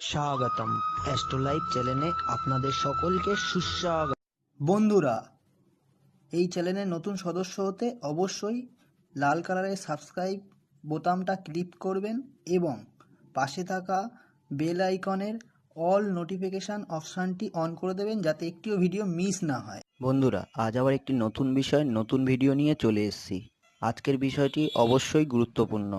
স্বাগতম। অ্যাস্ট্রোলাইভ চ্যানেলে আপনাদের সকলকে সুস্বাগত বন্ধুরা এই চ্যানেলের নতুন সদস্য হতে অবশ্যই লাল কালারের সাবস্ক্রাইব বোতামটা ক্লিক করবেন এবং পাশে থাকা বেল আইকনের অল নোটিফিকেশান অপশানটি অন করে দেবেন যাতে একটিও ভিডিও মিস না হয়। বন্ধুরা আজ আবার একটি নতুন বিষয় নতুন ভিডিও নিয়ে চলে এসেছি। আজকের বিষয়টি অবশ্যই গুরুত্বপূর্ণ।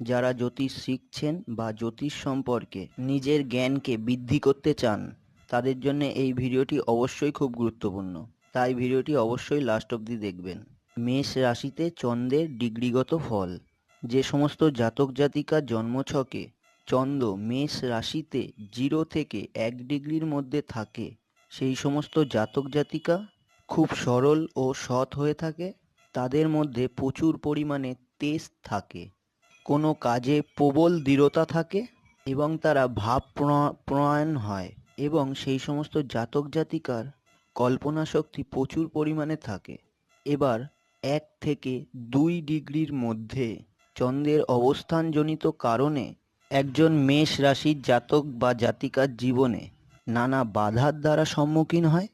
যারা জ্যোতিষ শিখছেন বা জ্যোতিষ সম্পর্কে নিজের জ্ঞানকে বৃদ্ধি করতে চান, তাদের জন্য এই ভিডিওটি অবশ্যই খুব গুরুত্বপূর্ণ। তাই ভিডিওটি অবশ্যই লাস্ট অবধি দেখবেন। মেষ রাশিতে চন্দ্রের ডিগ্রিগত ফল। যে সমস্ত জাতক জাতিকা জন্মছকে চন্দ্র মেষ রাশিতে জিরো থেকে এক ডিগ্রির মধ্যে থাকে, সেই সমস্ত জাতক জাতিকা খুব সরল ও সৎ হয়ে থাকে। তাদের মধ্যে প্রচুর পরিমাণে তেজ থাকে। কোনো কাজে প্রবল দৃঢ়তা থাকে এবং তারা ভাব প্রণ- প্রণয়ন হয় এবং সেই সমস্ত জাতক জাতিকার কল্পনা শক্তি প্রচুর পরিমাণে থাকে। এবার এক থেকে দুই ডিগ্রির মধ্যে চন্দ্রের অবস্থানজনিত কারণে একজন মেষ রাশির জাতক বা জাতিকার জীবনে নানা বাধার দ্বারা সম্মুখীন হয়,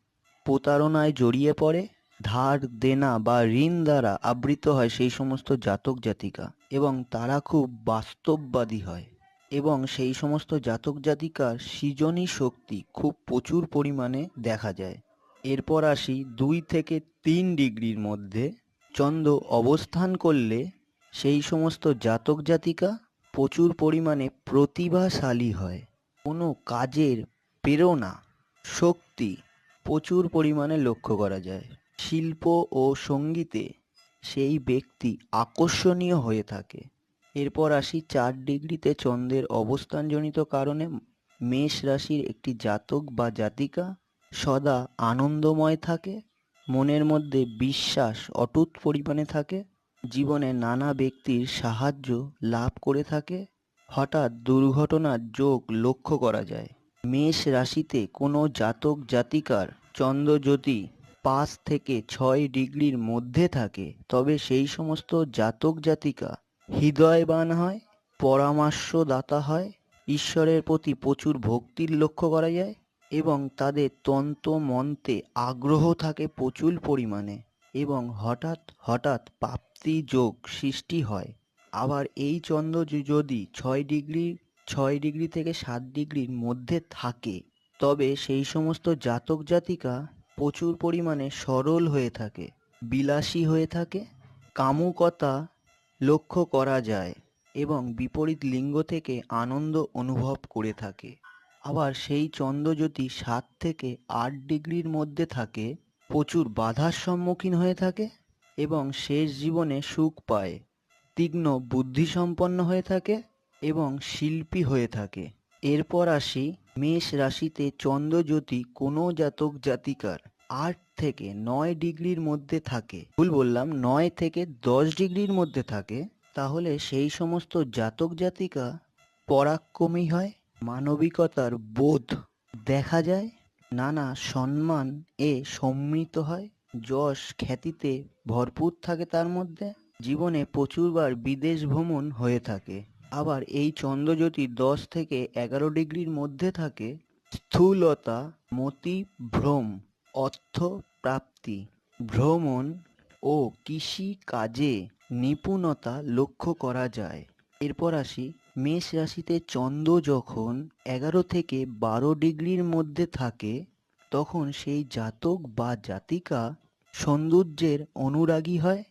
প্রতারণায় জড়িয়ে পড়ে, ধার, দেনা বা ঋণ দ্বারা আবৃত হয় সেই সমস্ত জাতক জাতিকা। এবং তারা খুব বাস্তববাদী হয়। এবং সেই সমস্ত জাতক জাতিকার সৃজনী শক্তি খুব প্রচুর পরিমাণে দেখা যায়। এরপর আসি দুই থেকে তিন ডিগ্রির মধ্যে। চন্দ্র অবস্থান করলে সেই সমস্ত জাতক জাতিকা প্রচুর পরিমাণে প্রতিভাশালী হয়। কোনো কাজের প্রেরণা, শক্তি প্রচুর পরিমাণে লক্ষ্য করা যায়। শিল্প ও সঙ্গীতে সেই ব্যক্তি আকর্ষণীয় হয়ে থাকে। এরপর আসি চার ডিগ্রিতে চন্দ্রের অবস্থানজনিত কারণে মেষ রাশির একটি জাতক বা জাতিকা সদা আনন্দময় থাকে, মনের মধ্যে বিশ্বাস অটুট পরিমাণে থাকে, জীবনে নানা ব্যক্তির সাহায্য লাভ করে থাকে, হঠাৎ দুর্ঘটনার যোগ লক্ষ্য করা যায়। মেষ রাশিতে কোনো জাতক জাতিকার চন্দ্র যদি পাঁচ থেকে ছয় ডিগ্রির মধ্যে থাকে। তবে সেই সমস্ত জাতক জাতিকা হৃদয়বান হয়, পরামর্শদাতা হয়, ঈশ্বরের প্রতি প্রচুর ভক্তির লক্ষ্য করা যায় এবং তাদের তন্ত্র মন্ত্রে আগ্রহ থাকে প্রচুর পরিমাণে এবং হঠাৎ হঠাৎ প্রাপ্তি যোগ সৃষ্টি হয়। আবার এই চন্দ্র যদি ছয় ডিগ্রি ছয় ডিগ্রি থেকে সাত ডিগ্রির মধ্যে থাকে, তবে সেই সমস্ত জাতক জাতিকা প্রচুর পরিমাণে সরল হয়ে থাকে, বিলাসী হয়ে থাকে, কামুকতা লক্ষ্য করা যায় এবং বিপরীত লিঙ্গ থেকে আনন্দ অনুভব করে থাকে। আবার সেই চন্দ্র যদি সাত থেকে আট ডিগ্রির মধ্যে থাকে, প্রচুর বাধার সম্মুখীন হয়ে থাকে এবং শেষ জীবনে সুখ পায়, তীক্ষ্ণ বুদ্ধিসম্পন্ন হয়ে থাকে এবং শিল্পী হয়ে থাকে। এরপর আসি মেষ রাশিতে চন্দ্রজ্যোতি কোনো জাতক জাতিকার আট থেকে নয় ডিগ্রির মধ্যে থাকে। ভুল বললাম, নয় থেকে দশ ডিগ্রির মধ্যে থাকে। তাহলে সেই সমস্ত জাতক জাতিকা পরাক্রমী হয়, মানবিকতার বোধ দেখা যায়, নানা সম্মান এ সম্মিত হয়, যশ খ্যাতিতে ভরপুর থাকে তার মধ্যে, জীবনে প্রচুরবার বিদেশ ভ্রমণ হয়ে থাকে। আবার এই চন্দ্রজ্যোতি দশ থেকে এগারো ডিগ্রির মধ্যে থাকে। স্থূলতা মতি ভ্রম অর্থ প্রাপ্তি ভ্রমণ ও কৃষি কাজে নিপুণতা লক্ষ্য করা যায়। এরপর আসি, মেষ রাশিতে চন্দ্র যখন এগারো থেকে বারো ডিগ্রির মধ্যে থাকে, তখন সেই জাতক বা জাতিকা সৌন্দর্যের অনুরাগী হয়,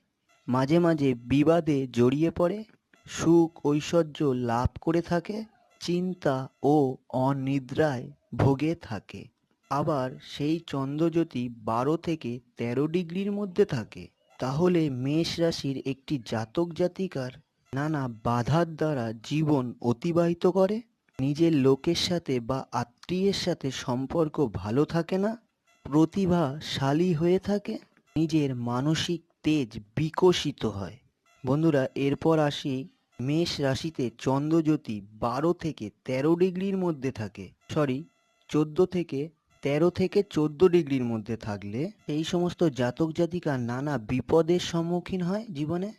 মাঝে মাঝে বিবাদে জড়িয়ে পড়ে সুখ ঐশ্বর্য লাভ করে থাকে, চিন্তা ও অনিদ্রায় ভোগে থাকে। আবার সেই চন্দ্র চন্দ্রজ্যোতি বারো থেকে তেরো ডিগ্রির মধ্যে থাকে। তাহলে মেষ রাশির একটি জাতক জাতিকার নানা বাধার দ্বারা জীবন অতিবাহিত করে? নিজের লোকের সাথে বা আত্মীয়ের সাথে সম্পর্ক ভালো থাকে না? প্রতিভাশালী হয়ে থাকে? নিজের মানসিক তেজ বিকশিত হয়। বন্ধুরা, এরপর আসি মেষ রাশিতে চন্দ্রজ্যোতি বারো থেকে তেরো ডিগ্রির মধ্যে থাকে। সরি চোদ্দ থেকে তেরো থেকে চোদ্দ ডিগ্রির মধ্যে থাকলে এই সমস্ত জাতক জাতিকা নানা বিপদের সম্মুখীন হয় জীবনে।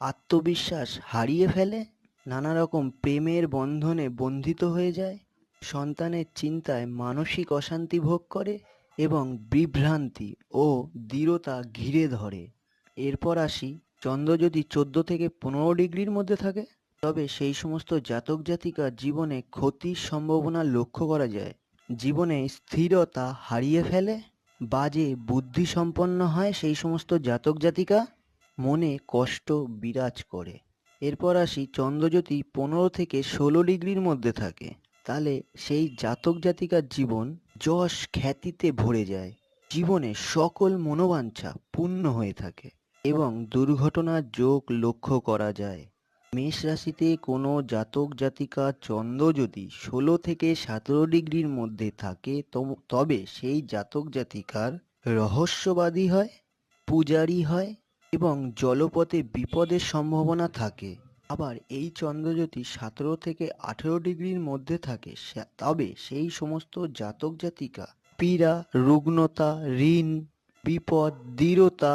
আত্মবিশ্বাস হারিয়ে ফেলে, নানা রকম প্রেমের বন্ধনে বন্ধিত হয়ে যায়, সন্তানের চিন্তায় মানসিক অশান্তি ভোগ করে এবং বিভ্রান্তি ও দৃঢ়তা ঘিরে ধরে। এরপর আসি চন্দ্র যদি চোদ্দ থেকে পনেরো ডিগ্রির মধ্যে থাকে, তবে সেই সমস্ত জাতক জাতিকার জীবনে ক্ষতির সম্ভাবনা লক্ষ্য করা যায়। জীবনে স্থিরতা হারিয়ে ফেলে বাজে বুদ্ধি সম্পন্ন হয় সেই সমস্ত জাতক জাতিকা মনে কষ্ট বিরাজ করে। এরপর আসি চন্দ্র যদি পনেরো থেকে ষোলো ডিগ্রির মধ্যে থাকে, তাহলে সেই জাতক জাতিকার জীবন যশ খ্যাতিতে ভরে যায়। জীবনে সকল মনোবাঞ্ছা পূর্ণ হয়ে থাকে। এবং দুর্ঘটনার যোগ লক্ষ্য করা যায়। মেষ রাশিতে কোনো জাতক জাতিকা চন্দ্র যদি ষোলো থেকে সতেরো ডিগ্রির মধ্যে থাকে, তবে সেই জাতক জাতিকার রহস্যবাদী হয়, পূজারী হয় এবং জলপথে বিপদের সম্ভাবনা থাকে। আবার এই চন্দ্রজ্যোতি সতেরো থেকে আঠেরো ডিগ্রির মধ্যে থাকে তবে সেই সমস্ত জাতক জাতিকা, পীড়া রুগ্নতা ঋণ, বিপদ, দৃঢ়তা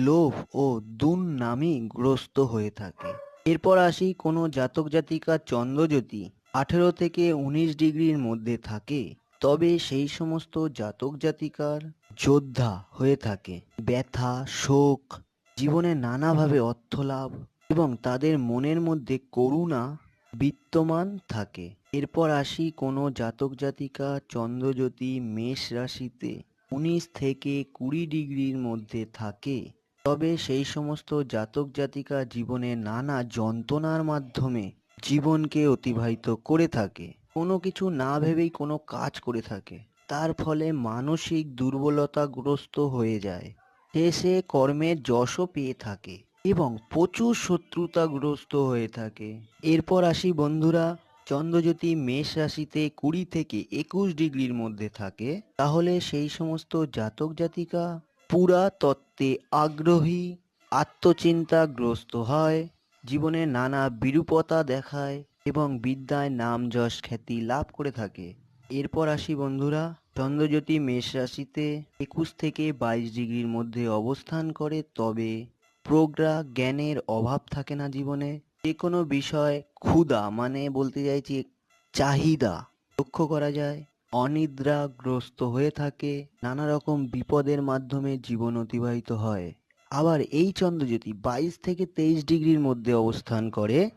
লোভ ও দুন দুর্নামে গ্রস্ত হয়ে থাকে। এরপর আসি কোনো জাতক জাতিকা চন্দ্রজ্যোতি আঠেরো থেকে উনিশ ডিগ্রির মধ্যে থাকে, তবে সেই সমস্ত জাতক জাতিকার যোদ্ধা হয়ে থাকে। ব্যথা, শোক, জীবনে নানাভাবে অর্থলাভ এবং তাদের মনের মধ্যে করুণা বিত্তমান থাকে। এরপর আসি কোনো জাতক জাতিকা চন্দ্রজ্যোতি মেষ রাশিতে উনিশ থেকে কুড়ি ডিগ্রির মধ্যে থাকে তবে সেই সমস্ত জাতক জাতিকা জীবনে নানা যন্ত্রণার মাধ্যমে জীবনকে অতিবাহিত করে থাকে। কোনো কিছু না ভেবেই কোনো কাজ করে থাকে। তার ফলে মানসিক দুর্বলতাগ্রস্ত হয়ে যায়। শেষে কর্মের যশও পেয়ে থাকে এবং প্রচুর শত্রুতাগ্রস্ত হয়ে থাকে। এরপর আসি বন্ধুরা, চন্দ্রজ্যোতি মেষ রাশিতে কুড়ি থেকে একুশ ডিগ্রির মধ্যে থাকে। তাহলে সেই সমস্ত জাতক জাতিকা পুরা তত্ত্বে আগ্রহী, আত্মচিন্তাগ্রস্ত হয়, জীবনে নানা বিরূপতা দেখায় এবং বিদ্যায় নাম যশ খ্যাতি লাভ করে থাকে। এরপর আসি বন্ধুরা, চন্দ্রজ্যোতি মেষ রাশিতে একুশ থেকে বাইশ ডিগ্রির মধ্যে অবস্থান করে, তবে প্রজ্ঞা জ্ঞানের অভাব থাকে না জীবনে। যে কোনো বিষয় ক্ষুধা মানে বলতে চাইছি, চাহিদা লক্ষ্য করা যায়। অনিদ্রাগ্রস্ত হয়ে থাকে, নানা রকম বিপদের মাধ্যমে জীবন অতিবাহিত হয়। আবার এই চন্দ্রজ্যোতি বাইশ থেকে তেইশ ডিগ্রির মধ্যে অবস্থান করে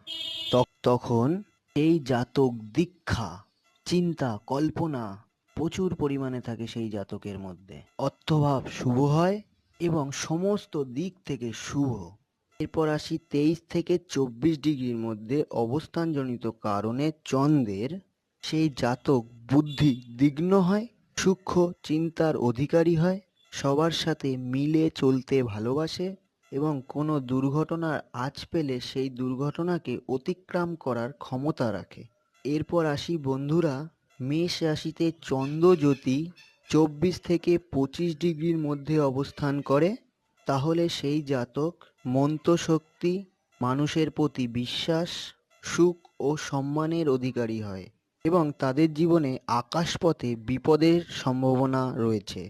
তখ- তখন এই জাতক দীক্ষা, চিন্তা, কল্পনা প্রচুর পরিমাণে থাকে সেই জাতকের মধ্যে। অর্থভাব শুভ হয় এবং সমস্ত দিক থেকে শুভ। এরপর আসি তেইশ থেকে চব্বিশ ডিগ্রির মধ্যে অবস্থানজনিত কারণে চন্দ্রের সেই জাতক বুদ্ধি দিগ্ন হয়, সূক্ষ্ম চিন্তার অধিকারী হয়, সবার সাথে মিলে চলতে ভালোবাসে এবং কোনো দুর্ঘটনার আঁচ পেলে সেই দুর্ঘটনাকে অতিক্রম করার ক্ষমতা রাখে। এরপর আসি বন্ধুরা, মেষ রাশিতে চন্দ্রজ্যোতি চব্বিশ থেকে পঁচিশ ডিগ্রির মধ্যে অবস্থান করে, তাহলে সেই জাতক মন্ত্রশক্তি, মানুষের প্রতি বিশ্বাস, সুখ ও সম্মানের অধিকারী হয়। এবং তাদের জীবনে আকাশপথে বিপদের সম্ভাবনা রয়েছে।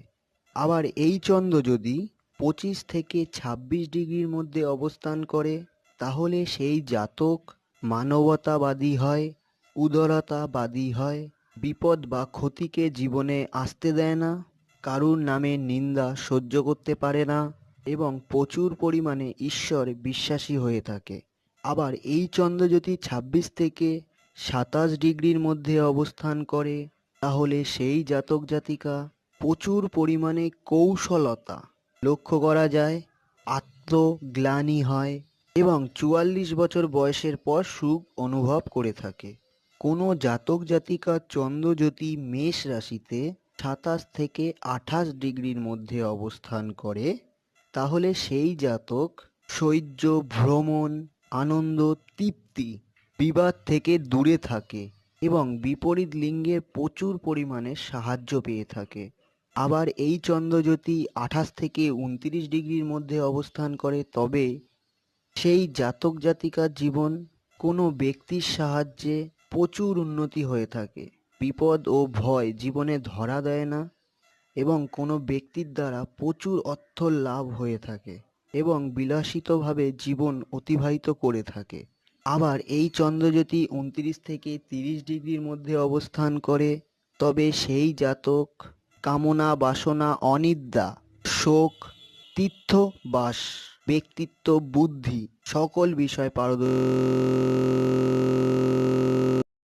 আবার এই চন্দ্র যদি পঁচিশ থেকে ছাব্বিশ ডিগ্রির মধ্যে অবস্থান করে, তাহলে সেই জাতক মানবতাবাদী হয়, উদারতাবাদী হয়, বিপদ বা ক্ষতিকে জীবনে আসতে দেয় না, কারুর নামে নিন্দা সহ্য করতে পারে না এবং প্রচুর পরিমাণে ঈশ্বর বিশ্বাসী হয়ে থাকে। আবার এই চন্দ্র যদি ছাব্বিশ থেকে সাতাশ ডিগ্রির মধ্যে অবস্থান করে, তাহলে সেই জাতক জাতিকা প্রচুর পরিমাণে কৌশলতা। লক্ষ্য করা যায়, আত্মগ্লানি হয় এবং চুয়াল্লিশ বছর বয়সের পর সুখ অনুভব করে থাকে। কোনো জাতক জাতিকা চন্দ্রজ্যোতি মেষ রাশিতে সাতাশ থেকে আঠাশ ডিগ্রির মধ্যে অবস্থান করে, তাহলে সেই জাতক সৌর্য, ভ্রমণ, আনন্দ, তৃপ্তি বিবাদ থেকে দূরে থাকে এবং বিপরীত লিঙ্গের প্রচুর পরিমাণে সাহায্য পেয়ে থাকে। আবার এই চন্দ্রজ্যোতি আঠাশ থেকে উনত্রিশ ডিগ্রির মধ্যে অবস্থান করে, তবে সেই জাতক জাতিকার জীবন কোনো ব্যক্তির সাহায্যে প্রচুর উন্নতি হয়ে থাকে। বিপদ ও ভয় জীবনে ধরা দেয় না এবং কোনো ব্যক্তির দ্বারা প্রচুর অর্থ লাভ হয়ে থাকে এবং বিলাসিতভাবে জীবন অতিবাহিত করে থাকে। আবার এই চন্দ্রজ্যোতি উনত্রিশ থেকে তিরিশ ডিগ্রির মধ্যে অবস্থান করে, তবে সেই জাতক কামনা বাসনা অনিদ্রা, শোক, তীর্থ বাস, ব্যক্তিত্ব বুদ্ধি, সকল বিষয় পারদ